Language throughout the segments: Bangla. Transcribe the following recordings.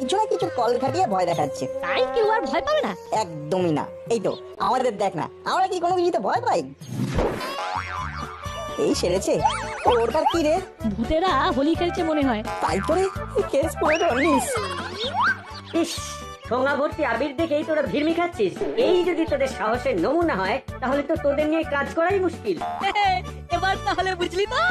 কিছু না কিছু কল খাটিয়ে ভয় দেখাচ্ছে। তাই কেউ আর ভয় পাবে না? একদমই না। এই তো আমাদের দেখ না আমরা কি কোনো কিছুতে ভয় পাই? এই সেরেছে ওরটার কি রে? ভূতেরা হোলি খেলছে মনে হয়। তাই করে কেস করে ধরলিস ইস। ঠোঙা ভর্তি আবির দেখেই তোরা ভিড়মি খাচ্ছিস। এই যদি তোদের সাহসের নমুনা হয় তাহলে তো তোদের নিয়ে কাজ করাই মুশকিল। এবার তাহলে বুঝলি তো?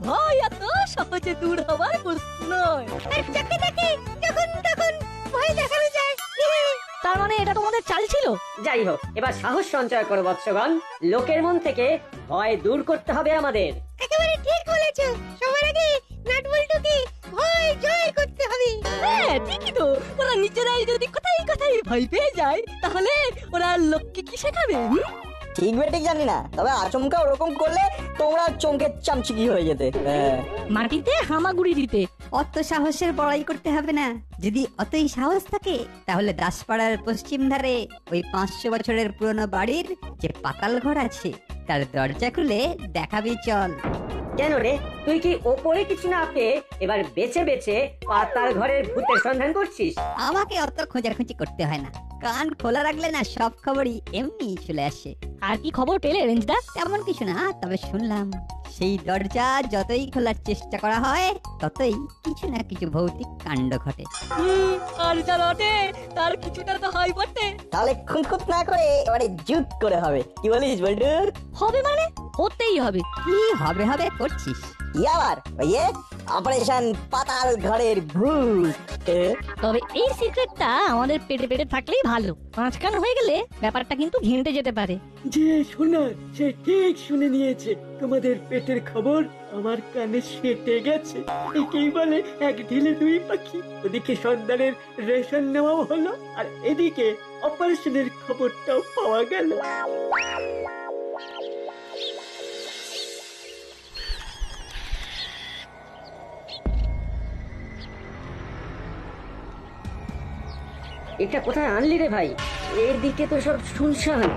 ভয় এত সহজে দূর হবার প্রশ্ন নয়। যাকে দেখে যখন তখন ভয় দেখানো যায়। তার মানে এটা তোমাদের চাল ছিল? যাই হোক এবার সাহস সঞ্চয় করো বৎসগণ। লোকের মন থেকে ভয় দূর করতে হবে আমাদের। একেবারে ঠিক বলেছ। সবার আগে নাটবল্টুকে ভয় জয় করতে হবে। হ্যাঁ ঠিকই তো। ওরা নিজেরাই যদি কোথায় কোথায় ভয় পেয়ে যায় তাহলে ওরা লোককে কি শেখাবে? ঠিক বেঠিক জানি না তবে আচমকা ওরকম করলে তোমরা চমকে চামচিকি হয়ে যেতে। হ্যাঁ। মাটিতে হামাগুড়ি দিতে। অত সাহসের বড়াই করতে হবে না। যদি অতই সাহস থাকে তাহলে দাসপাড়ার পশ্চিম ধারে ওই পাঁচশো বছরের পুরনো বাড়ির যে পাতাল ঘর আছে তার দরজা খুলে দেখাবি চল। কেন রে? তুই কি ওপরে কিছু না পেয়ে এবার বেছে বেছে পাতাল ঘরের ভূতের সন্ধান করছিস? আমাকে অত খোঁজাখুঁজি করতে হয় না। কান খোলা রাখলে না সব খবরই এমনি চলে আসে। আর কি খবর পেলে রেঞ্জদা? তেমন কিছু না তবে শুনলাম। সেই দরজা যতই খোলার চেষ্টা করা হয় ততই কিছু না কিছু ভৌতিক কাণ্ড ঘটে। আর যা রটে তার কিছুটা তো হয় বটে। তাহলে খুঁতখুত না করে এবারে জুত করে হবে। কি বলিস বল্টু হবে মানে? হতেই হবে। কি হবে হবে করছিস? কি আবার অপারেশন পাতাল ঘরের ভূত তবে এই সিক্রেটটা আমাদের পেটে পেটে থাকলেই ভালো। পাঁচকান হয়ে গেলে ব্যাপারটা কিন্তু ঘেঁটে যেতে পারে। যে শোনার সে ঠিক শুনে নিয়েছে। তোমাদের পেটের খবর আমার কানে সেটে গেছে। একেই বলে এক ঢিলে দুই পাখি। ওদিকে সন্তানের রেশন নেওয়াও হলো আর এদিকে অপারেশনের খবরটাও পাওয়া গেল। এটা কোথায় আনলি রে ভাই? এর দিকে তো সব শুনশান।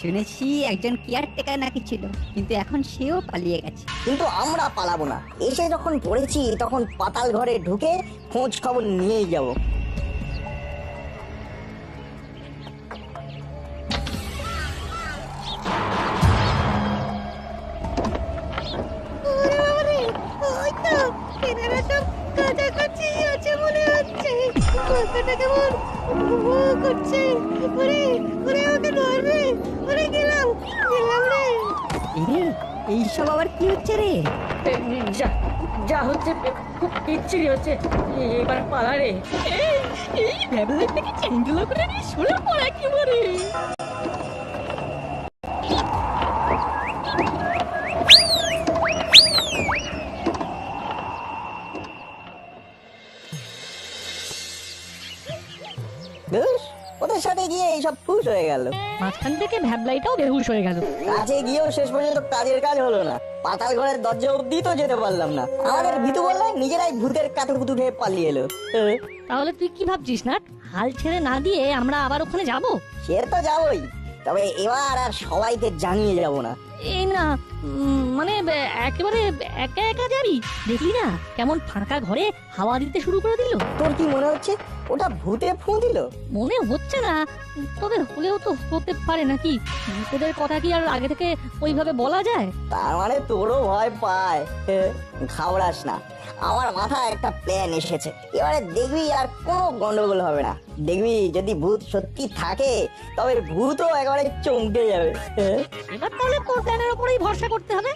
শুনেছি একজন কেয়ারটেকার নাকি ছিল কিন্তু এখন সেও পালিয়ে গেছে। কিন্তু আমরা পালাবো না। এসে যখন পড়েছি তখন পাতাল ঘরে ঢুকে খোঁজ খবর নিয়েই যাব। ওরে ওই তো এনারা সব হচ্ছে মাথাটা কেমন করছে ওরে ওরে ওকে ধরবে ওরে গেলাম গেলাম রে এরে এইসব আবার কি হচ্ছে রে যা যা হচ্ছে খুব বিচ্ছিরি হচ্ছে এবার পালা রে এই এই ভ্যাবলেটটাকে চেঙ্গুলো করে রে শুরু পড়া একেবারে ধুস, ওদের সাথে গিয়ে এইসব ফুস হয়ে গেল। মাঝখান থেকে ভ্যাবলাইটাও বেহুশ হয়ে গেল। কাছে গিয়েও শেষ পর্যন্ত কাজের কাজ হলো না। পাতাল ঘরের দরজা অব্দি তো যেতে পারলাম না। আমাদের ভিতু বললে নিজেরাই ভূতের কাতুর কুতু খেয়ে পালিয়ে এলো। তাহলে তুই কি ভাবছিস না হাল ছেড়ে না দিয়ে আমরা আবার ওখানে যাব? সে তো যাবই তবে এবার আর সবাইকে জানিয়ে যাব না। এই না মানে একেবারে একা একা যাবি? দেখলি না কেমন ফাঁকা ঘরে হাওয়া দিতে শুরু করে দিল? তোর কি মনে হচ্ছে ওটা ভূতে ফু দিল? মনে হচ্ছে না। তবে হলেও তো হতে পারে নাকি? তোদের কথা কি আর আগে থেকে ওইভাবে বলা যায়? তার মানে তোরও ভয় পায়। ঘাবড়াস না। আমার মাথায় একটা প্ল্যান এসেছে। এবারে দেখবি আর কোনো গন্ডগোল হবে না। দেখবি যদি ভূত সত্যি থাকে, তবে ভূতও একেবারে চমকে যাবে। এবার তাহলে তোর প্ল্যানের উপরেই ভরসা করতে হবে?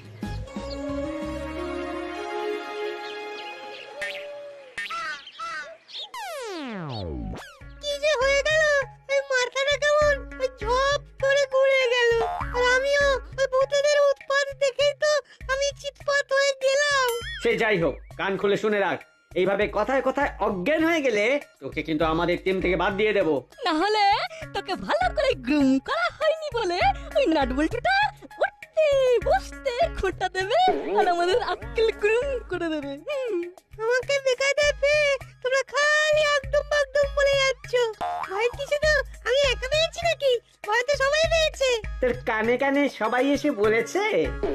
যাই হোক কান খুলে শুনে রাখ। এইভাবে কথায় কথায় অজ্ঞান হয়ে গেলে তোকে কিন্তু আমাদের টিম থেকে বাদ দিয়ে দেব। না হলে তোকে ভালো করে গ্রুম করা হয়নি বলে ওই নাটবল্টুটা উঠতে বসতে খোটা দেবে আর আমাদের আক্কেল গ্রুম করে দেবে। আমাকে দেখা দেবে তোমরা খালি একদম একদম বলে যাচ্ছ। ভয় কিছু তো আমি একা পেয়েছি নাকি? ভয় তো সবাই পেয়েছে তোর কানে কানে সবাই এসে বলেছে?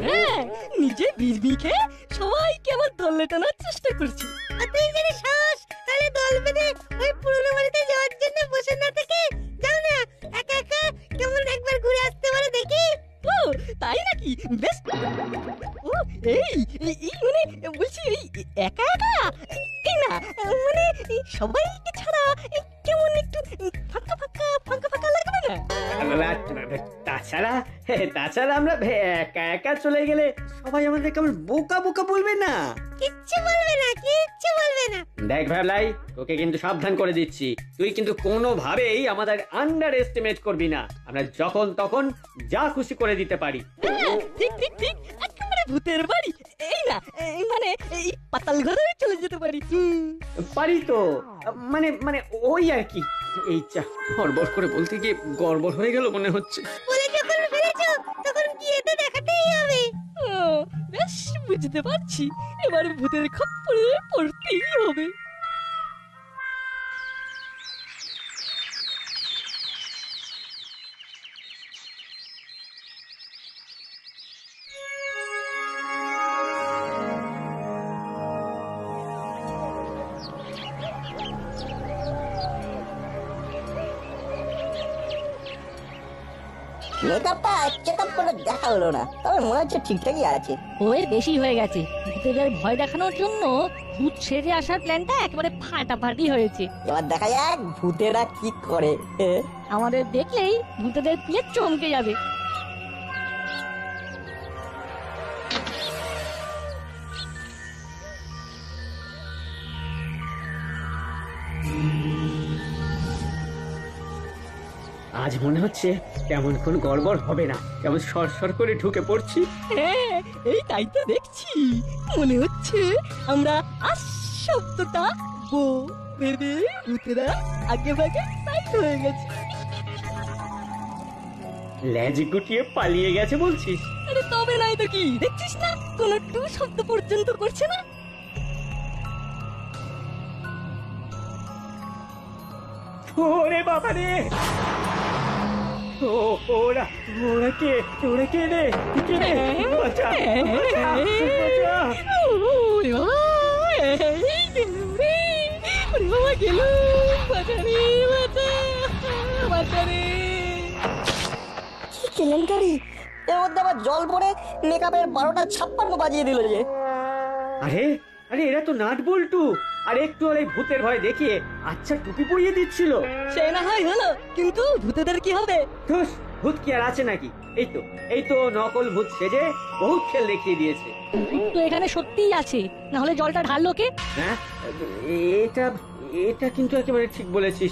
হ্যাঁ নিজে বিড়বিকে সবাইকে আবার দলে টানার চেষ্টা করছি। আর তুই যদি সাহস তাহলে দল বেঁধে ওই পুরনো বাড়িতে যাওয়ার জন্য বসে না থেকে যাও না। একা একা কেমন একবার ঘুরে আসতে পারো দেখি। তাই নাকি? বেশ। ও, এই, এই- মানে বলছি, এই একা একা? এই না মানে সবাই সবাইকে ছাড়া কেমন একটু ফাঁকা ফাঁকা ফাঁকা ফাঁকা লাগবে না? তাছাড়া তাছাড়া আমরা একা একা চলে গেলে সবাই আমাদের কেমন বোকা বোকা বলবে না? কিচ্ছু বলবে না কিচ্ছু বলবে না। দেখ ভাবলাই তোকে কিন্তু সাবধান করে দিচ্ছি। তুই কিন্তু কোনোভাবেই আমাদের আন্ডার এস্টিমেট করবি না। আমরা যখন তখন যা খুশি করে দিতে পারি। হ্যাঁ, ঠিক ঠিক ঠিক। একেবারে ভূতের বাড়ি। এই না এই মানে এই পাতাল ঘরে চলে যেতে পারি। পারি তো। মানে মানে ওই আর কি। এই চা গড়বড় করে বলতে গিয়ে গড়বড় হয়ে গেল মনে হচ্ছে। বুঝতে পারছি এবার ভূতের খপ্পরে পড়তেই হবে। আপ হলো না। তবে মনে হচ্ছে ঠিকঠাকই আছে। ওয়ের বেশি হয়ে গেছে। ভূতেদের ভয় দেখানোর জন্য ভূত সেরে আসার প্ল্যানটা একেবারে ফাটাফাটি হয়েছে। এবার দেখা যাক ভূতেরা কি করে। আমাদের দেখলেই ভূতেদের পিয়ে চমকে যাবে। আজ মনে হচ্ছে তেমন কোন গড়বড় হবে না। কেমন সরসর করে ঢুকে পড়ছি। হ্যাঁ এই তাই তো দেখছি। মনে হচ্ছে আমরা আস শব্দটা বো ভেবে ভূতেরা আগে ভাগে সাইড হয়ে গেছে। ল্যাজ গুটিয়ে পালিয়ে গেছে বলছিস? আরে তবে নাই তো কি? দেখছিস না? কোন টু শব্দ পর্যন্ত করছে না? ওরে বাবা রে ওরা ওরা কে? ওরা কে রে? কে রে? বাঁচা বাঁচা, বাঁচা। ওরে বাবা এই গেলুম রে ওরে বাবা গেলুম বাঁচা রে বাঁচা বাঁচা রে। কি কেলেঙ্কারি? এর মধ্যে আবার জল পড়ে মেকআপের বারোটা ছাপ্পান্ন বাজিয়ে দিল যে। আরে আরে এরা তো নাট বল্টু। আর একটু আর এই ভূতের ভয় দেখিয়ে আচ্ছা টুপি পরিয়ে দিচ্ছিল। সে না হয় হলো কিন্তু ভূতেদের কি হবে? ধুস ভূত কি আর আছে নাকি? এই তো এই তো নকল ভূত সেজে বহুত খেল দেখিয়ে দিয়েছে। ভূত তো এখানে সত্যিই আছে না হলে জলটা ঢাললো কে? হ্যাঁ এটা এটা কিন্তু একেবারে ঠিক বলেছিস।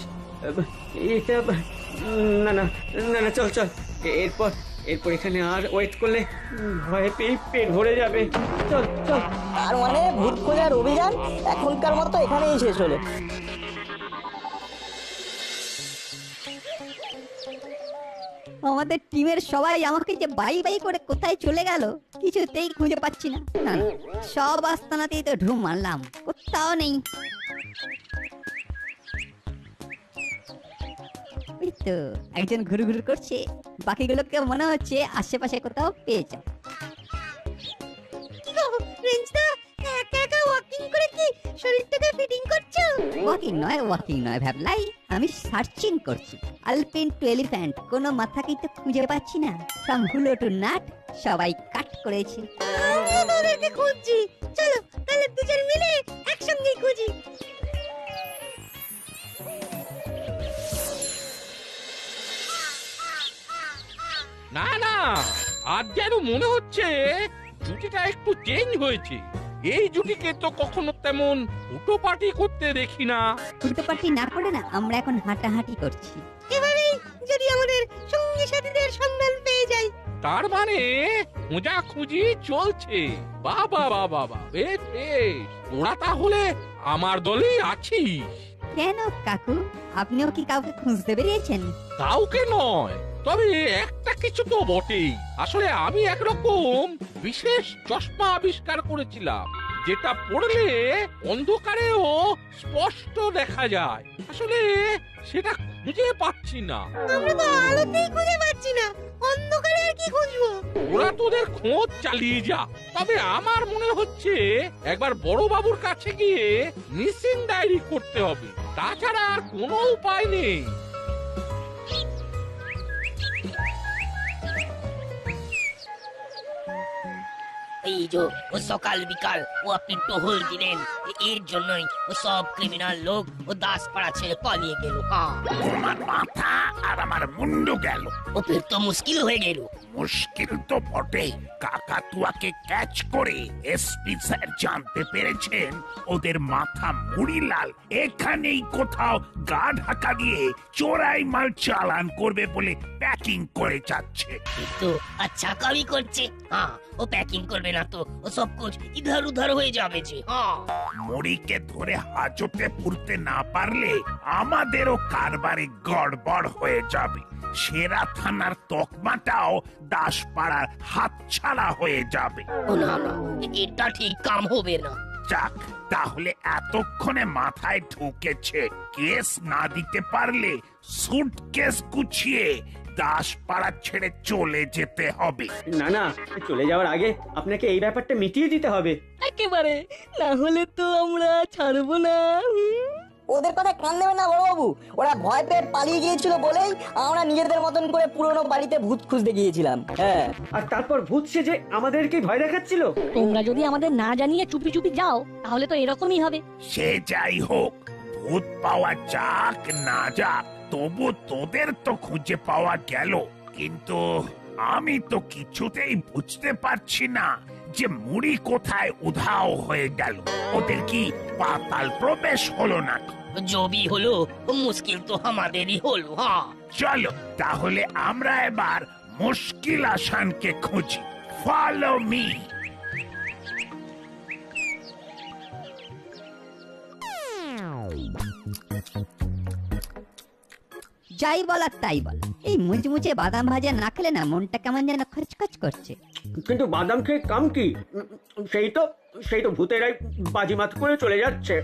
এটা না না না না চল চল এরপর এরপর এখানে আর ওয়েট করলে ভয়ে পেয়ে পেট ভরে যাবে। চল চল। তার মানে ভূত খোঁজার অভিযান এখনকার মতো এখানেই শেষ হলো। আমাদের টিমের সবাই আমাকে যে বাই বাই করে কোথায় চলে গেল কিছুতেই খুঁজে পাচ্ছি না সব আস্তানাতেই তো ঢুম মারলাম কোথাও নেই। ওই তো একজন ঘুরু ঘুরু করছে বাকিগুলোকে মনে হচ্ছে আশেপাশে কোথাও একা একা ওয়াকিং নয় ওয়াকিং নয় ভাবলাই। আমি সার্চিং করছি। আলপিন টু এলিফ্যান্ট কোনো মাথাকেই তো খুঁজে পাচ্ছি না। টু নাট সবাই কাট করেছে। খুঁজছি। মনে হচ্ছে জুটিটা একটু চেঞ্জ হয়েছে। এই জুটিকে তো কখনো তেমন উটো পার্টি করতে দেখি না। উল্টো পাল্টি না করে না আমরা এখন হাঁটাহাঁটি করছি। এভাবেই যদি আমাদের সঙ্গী সাথীদের সন্ধান পেয়ে যাই। তার মানে খোঁজাখুঁজি চলছে। বাবা বাবা বাবা বেশ বেশ। তোরা তাহলে আমার দলেই আছিস। কেন কাকু? আপনিও কি কাউকে খুঁজতে বেরিয়েছেন? কাউকে নয় তবে একটা কিছু তো বটেই। আসলে আমি একরকম বিশেষ চশমা আবিষ্কার করেছিলাম যেটা পড়লে অন্ধকারেও স্পষ্ট দেখা যায়। আসলে সেটা খুঁজে পাচ্ছি না। আমরা তো আলোতেই খুঁজে পাচ্ছি না। অন্ধকারে আর কি খুঁজবো? ওরা তোদের খোঁজ চালিয়ে যা। তবে আমার মনে হচ্ছে একবার বড় বাবুর কাছে গিয়ে মিসিং ডায়েরি করতে হবে। তাছাড়া আর কোনো উপায় নেই। এই যে ও সকাল বিকাল ও আপনি টহল দিলেন। এর জন্যই ও সব ক্রিমিনাল লোক ও দাসপাড়া ছেড়ে পালিয়ে গেল। আমার মাথা আর আমার মুন্ডু গেল। তো মুশকিল হয়ে গেল। মুশকিল তো বটে কাকাতুয়াকে ক্যাচ করে এসপি স্যার জানতে পেরেছেন ওদের মাথা মুড়িলাল এখানেই কোথাও গা ঢাকা দিয়ে চোরাই মাল চালান করবে বলে প্যাকিং করে যাচ্ছে। তো আচ্ছা কাবি করছে। হ্যাঁ ও প্যাকিং করবে না তো সব কুছ ইধার উধার হয়ে যাবে যে হ্যাঁ। মুড়িকে ধরে হাজতে পুরতে না পারলে আমাদেরও কারবারে গড়বড় হয়ে যাবে। সেরা থানার তকমাটাও দাসপাড়ার হাতছাড়া হয়ে যাবে। ও না না এটা ঠিক কাম হবে না। যাক তাহলে এতক্ষণে মাথায় ঢুকেছে। কেস না দিতে পারলে সুটকেস গুছিয়ে দাসপাড়া ছেড়ে চলে যেতে হবে। না না চলে যাওয়ার আগে আপনাকে এই ব্যাপারটা মিটিয়ে দিতে হবে। একেবারে না হলে তো আমরা ছাড়বো না ওদের কথা কান দেবে না বড়বাবু? ওরা ভয় পেয়ে পালিয়ে গিয়েছিল বলেই আমরা নিজেদের মতন করে পুরনো বাড়িতে ভূত খুঁজতে গিয়েছিলাম। হ্যাঁ। আর তারপর ভূত সেজে আমাদেরকে ভয় দেখাচ্ছিল? তোমরা যদি আমাদের না জানিয়ে চুপি চুপি যাও তাহলে তো এরকমই হবে। সে যাই হোক ভূত পাওয়া যাক না যাক তবু তোদের তো খুঁজে পাওয়া গেল। কিন্তু আমি তো কিছুতেই বুঝতে পারছি না যে মুড়ি কোথায় উধাও হয়ে গেল। ওদের কি পাতাল প্রবেশ হলো নাকি? জবি হলো মুশকিল তো আমাদেরই হলো হ্যাঁ। চলো তাহলে আমরা এবার মুশকিল আসানকে খুঁজি। ফলো মি যাই বলার তাই বল। এই মুচমুচে বাদাম ভাজা না খেলে না মনটা কেমন যেন খচখচ করছে। কিন্তু বাদাম খেয়ে কাম কি? উম, সেই তো সেই তো ভূতেরাই বাজিমাত করে চলে যাচ্ছে।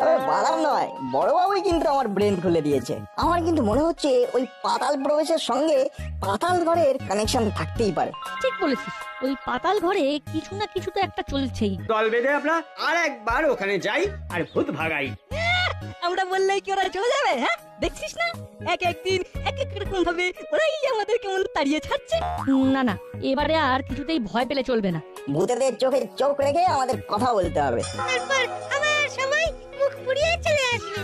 তবে বাদাম নয় বড়বাবুই কিন্তু আমার ব্রেন খুলে দিয়েছে। আমার কিন্তু মনে হচ্ছে ওই পাতাল প্রবেশের সঙ্গে পাতাল ঘরের কানেকশন থাকতেই পারে। ঠিক বলেছিস ওই পাতাল ঘরে কিছু না কিছু তো একটা চলছেই। দল বেঁধে আমরা আর একবার ওখানে যাই আর ভূত ভাগাই। আমরা বললেই কি ওরা চলে যাবে হ্যাঁ? দেখছিস না? এক একদিন এক এক রকম ভাবে ওরাই আমাদের কেমন তাড়িয়ে ছাড়ছে। না না এবারে আর কিছুতেই ভয় পেলে চলবে না। ভূতেদের চোখে চোখ রেখে আমাদের কথা বলতে হবে। তারপর আবার সবাই মুখ পুড়িয়ে চলে আসবে।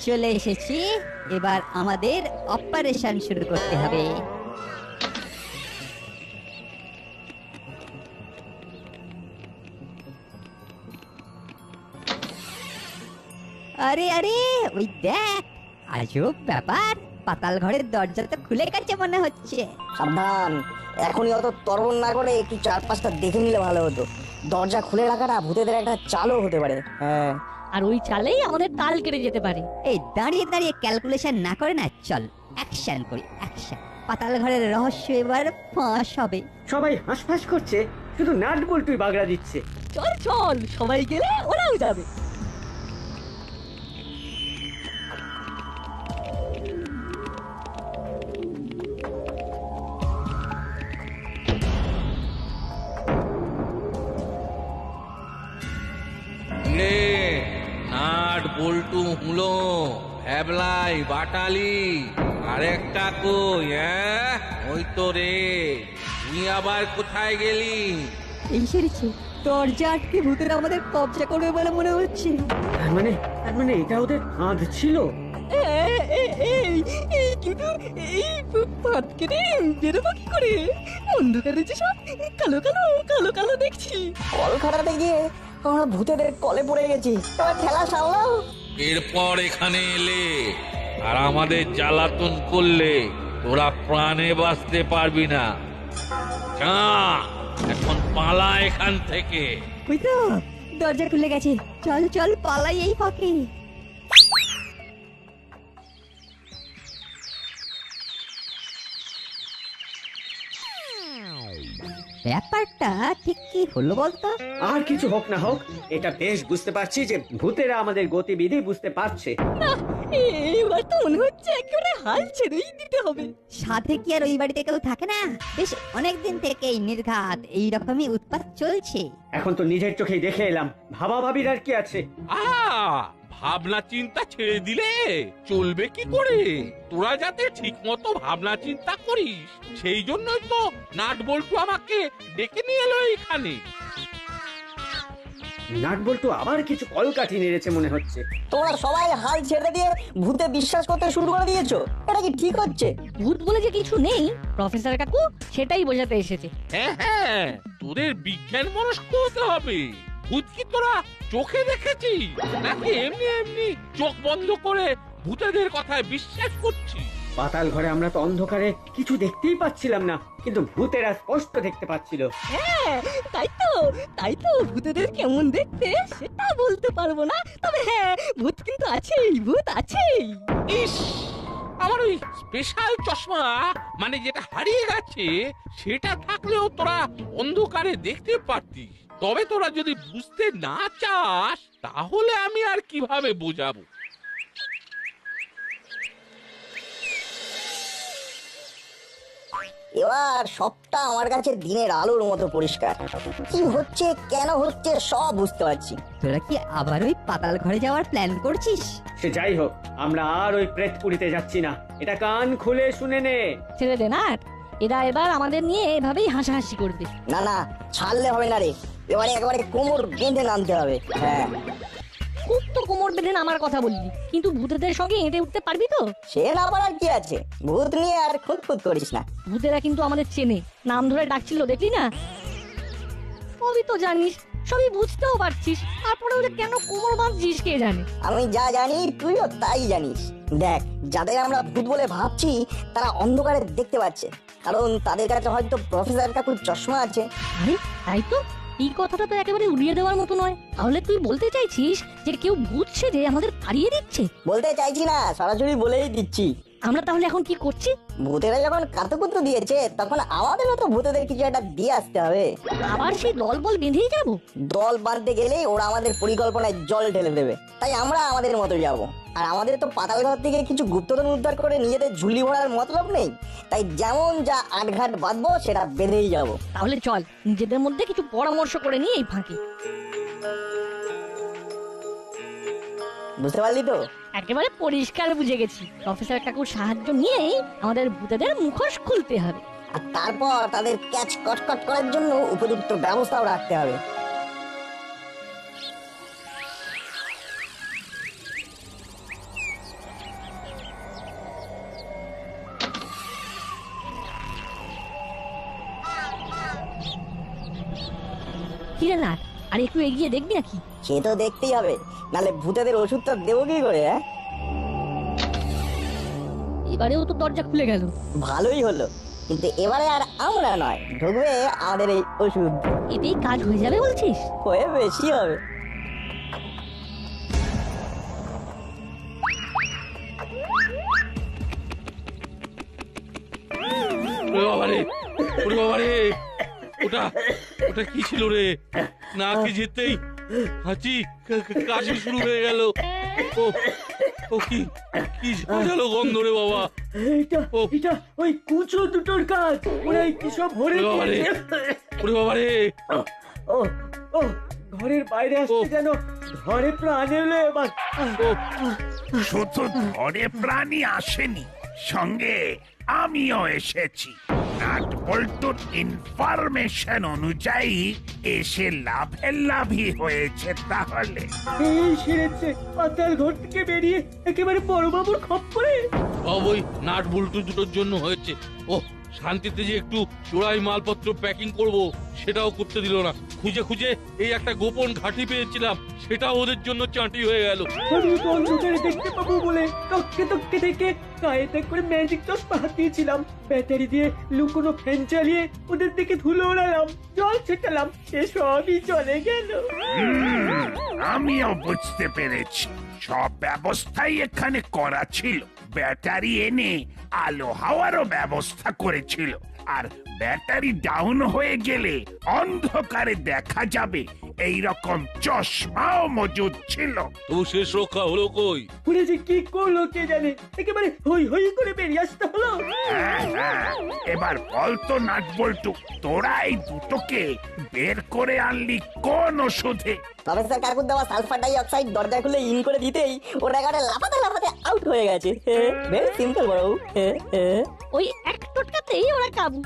চলে এসেছি। এবার আমাদের অপারেশন শুরু করতে হবে। আরে আরে ওই দেখ আজব ব্যাপার। পাতাল ঘরের দরজা তো খুলে গেছে মনে হচ্ছে। সাবধান এখনই অত তরবর না করে একটু চারপাশটা দেখে নিলে ভালো হতো। দরজা খুলে রাখাটা ভূতেদের একটা চালও হতে পারে। হ্যাঁ। আর ওই চালেই আমাদের তাল কেটে যেতে পারে। এই দাঁড়িয়ে দাঁড়িয়ে ক্যালকুলেশন না করে না চল অ্যাকশন করি অ্যাকশন। পাতাল ঘরের রহস্য এবার ফাঁস হবে। সবাই হাঁসফাঁস করছে শুধু নাট বল্টুই বাগড়া দিচ্ছে। চল চল সবাই গেলে ওরাও যাবে। হুলো ভ্যাবলাই বাটালি আরেকটা কই হ্যাঁ ওই তো রে। তুই আবার কোথায় গেলি? এই সেরেছে দরজা আটকে ভূতের আমাদের কবজা করবে বলে মনে হচ্ছে। তার মানে তার মানে এটা ওদের ফাঁদ ছিল? এ, এ, এই এই কিন্তু এই পাত কেটে করে? অন্ধকারে যে সব কালো কালো কালো কালো দেখছি। কল খাটাতে গিয়ে আমরা ভূতেদের কলে পড়ে গেছি। এবার খেলা সামলাও। এরপর এখানে এলে আর আমাদের জ্বালাতন করলে তোরা প্রাণে বাঁচতে পারবি না। এখন পালা এখান থেকে। দরজা খুলে গেছে। চল চল, পালাই এই ফাঁকে। ব্যাপারটা ঠিক কি হলো বলতো? আর কিছু হোক না হোক এটা বেশ বুঝতে পারছি যে ভূতেরা আমাদের গতিবিধি বুঝতে পারছে। এবার তো মনে হচ্ছে একেবারে হাল ছেড়েই দিতে হবে। সাথে কি আর ওই বাড়িতে কেউ থাকে না? বেশ অনেকদিন থেকেই নির্ঘাত এইরকমই উৎপাত চলছে। এখন তো নিজের চোখেই দেখে এলাম। ভাবা ভাবির আর কি আছে? আ ভাবনা চিন্তা ছেড়ে দিলে? চলবে কি করে? তোরা যাতে ঠিক মতো ভাবনা চিন্তা করিস। সেই জন্যই তো নাট বল্টু আমাকে ডেকে নিয়ে এলো এখানে নাট বল্টু আবার কিছু কলকাঠি নেড়েছে মনে হচ্ছে। তোমরা সবাই হাল ছেড়ে দিয়ে ভূতে বিশ্বাস করতে শুরু করে দিয়েছ। এটা কি ঠিক হচ্ছে? ভূত বলে যে কিছু নেই প্রফেসর কাকু সেটাই বোঝাতে এসেছে। হ্যাঁ হ্যাঁ তোদের বিজ্ঞান মনস্ক হতে হবে। ভূত কি তোরা চোখে দেখেছিস? নাকি এমনি এমনি চোখ বন্ধ করে ভূতেদের কথায় বিশ্বাস করছিস? পাতাল ঘরে আমরা তো অন্ধকারে কিছু দেখতেই পাচ্ছিলাম না কিন্তু ভূতেরা স্পষ্ট দেখতে পাচ্ছিল। হ্যাঁ তাই তো তাই তো ভূতেদের কেমন দেখতে সেটা বলতে পারব না। তবে হ্যাঁ ভূত কিন্তু আছেই ভূত আছেই। ইস আমার ওই স্পেশাল চশমা মানে যেটা হারিয়ে গেছে সেটা থাকলেও তোরা অন্ধকারে দেখতে পারতিস। তবে তোরা যদি বুঝতে না চাস তাহলে আমি আর কীভাবে বোঝাবো? এবার সবটা আমার কাছে দিনের আলোর মতো পরিষ্কার। কি হচ্ছে কেন হচ্ছে সব বুঝতে পারছি। তোরা কি আবার ওই পাতাল ঘরে যাওয়ার প্ল্যান করছিস? সে যাই হোক আমরা আর ওই প্রেতপুরিতে যাচ্ছি না। এটা কান খুলে শুনে নে। ছেড়ে দে না এরা এবার আমাদের নিয়ে এভাবেই হাসাহাসি করবে। না না ছাড়লে হবে না রে। এবারে একেবারে কোমর বেঁধে নামতে হবে। হ্যাঁ। খুব তো কোমর বেঁধে আমার কথা বললি। কিন্তু ভূতেদের সঙ্গে হেঁটে উঠতে পারবি তো? সে না পারার কি আছে? ভূত নিয়ে আর খুঁতখুত করিস না। ভূতেরা কিন্তু আমাদের চেনে। নাম ধরে ডাকছিল দেখলি না? সবই তো জানিস। সবই বুঝতেও পারছিস। তারপরে ওদের কেন কোমর বাঁধছিস কে জানে? আমি যা জানি তুইও তাই জানিস। দেখ যাদের আমরা ভূত বলে ভাবছি তারা অন্ধকারে দেখতে পাচ্ছে। কারণ তাদের কাছে হয়তো প্রফেসর কাকুর চশমা আছে। আরে তাই তো? এই কথাটা তো একেবারে উড়িয়ে দেওয়ার মতো নয়। তাহলে তুই বলতে চাইছিস যে কেউ ভূত সেজে আমাদের তাড়িয়ে দিচ্ছে? বলতে চাইছি না সরাসরি বলেই দিচ্ছি। আমরা তাহলে এখন কি করছি? ভূতেরা যখন কাতুকুতু দিয়েছে তখন আমাদেরও তো ভূতেদের কিছু একটা দিয়ে আসতে হবে। আবার সেই দল বল বেঁধেই যাব? দল বাঁধতে গেলেই ওরা আমাদের পরিকল্পনায় জল ঢেলে দেবে। তাই আমরা আমাদের মতো যাব। আর আমাদের তো পাতাল ঘর থেকে কিছু গুপ্তধন উদ্ধার করে নিজেদের ঝুলি ভরার মতলব নেই। তাই যেমন যা আটঘাট বাঁধবো সেটা বেঁধেই যাব। তাহলে চল নিজেদের মধ্যে কিছু পরামর্শ করে নিয়ে এই ফাঁকে। বুঝতে পারলি তো? একেবারে পরিষ্কার বুঝে গেছি। প্রফেসর কাকুর সাহায্য নিয়েই আমাদের ভূতেদের মুখোশ খুলতে হবে। আর তারপর তাদের ক্যাচ কটকট করার জন্য উপযুক্ত ব্যবস্থাও রাখতে হবে। কিরে না আর একটু এগিয়ে দেখবি নাকি? সে তো দেখতেই হবে। নালে ভূতেদের ওষুধটা দেবো কি করে হ্যাঁ? এবারেও তো দরজা খুলে গেল। ভালোই হলো কিন্তু এবারে আর আমরা নয় ঢুকবে আমাদের এই ওষুধ। এতেই কাজ হয়ে যাবে বলছিস? হয়ে বেশি হবে। ওটা ওটা কি ছিল রে? নাকে যেতেই হাঁচি কা- কা- কাশি শুরু হয়ে গেল। ও ও কি কি ঝাঁঝালো গন্ধ রে বাবা। এটা। এটা ওই কুচো দুটোর কাজ। ওরাই কি সব ভরে ওরে। ওরে বাবারে ও ও ঘরের বাইরে আসতে ও। যেন ঘরে প্রাণ এলো এবার। শুধু ধরে প্রাণী আসেনি সঙ্গে আমিও এসেছি। নাট বল্টুর ইনফরমেশন অনুযায়ী এসে লাভের লাভই হয়েছে তাহলে। এই সেরেছে পাতাল ঘর থেকে বেরিয়ে একেবারে বড়বাবুর খপ করে। ওই নাট বল্টু দুটোর জন্য হয়েছে। ও শান্তিতে যে একটু চোরাই মালপত্র প্যাকিং করব। সেটাও করতে দিল না। খুঁজে খুঁজে এই একটা গোপন ঘাঁটি পেয়েছিলাম সেটাও ওদের জন্য চাঁটি হয়ে গেল। আমি অন্ধকারে দেখতে পাবো বলে টককে থেকে গায়েতে করে ম্যাজিক চশমা হাতিয়েছিলাম। ব্যাটারি দিয়ে লুকোনো ফ্যান চালিয়ে ওদের দিকে ধুলো ওড়ালাম জল ছেটালাম সে সবই চলে গেল। আমিও বুঝতে পেরেছি। সব ব্যবস্থাই এখানে করা ছিল। ব্যাটারি এনে আলো হাওয়ারও ব্যবস্থা করেছিল। আর ব্যাটারি ডাউন হয়ে গেলে অন্ধকারে দেখা যাবে। এই রকম চশমাও মজুদ ছিল। তো শেষ রক্ষা হলো কই? যে কি করল কে জানে? একেবারে হই হই করে বেরিয়ে আসতে হলো। হ্যাঁ, হ্যাঁ, এবার বল তো নাট বল্টু তোরা এই দুটোকে বের করে আনলি কোন ওষুধে? প্রফেসর কাকুর দেওয়া সালফার ডাই অক্সাইড দরজা খুলে ইন করে দিতেই ওরা একেবারে লাফাতে লাফাতে আউট হয়ে গেছে। ভেরি সিম্পল বড় ওই এক টোটকাতেই ওরা কাবু।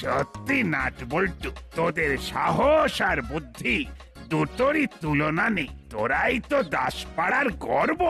সত্যি নাট বল্টু, তোদের সাহস আর বুদ্ধি দুটোরই তুলনা নেই, তোরাই তো দাসপাড়ার গর্ব।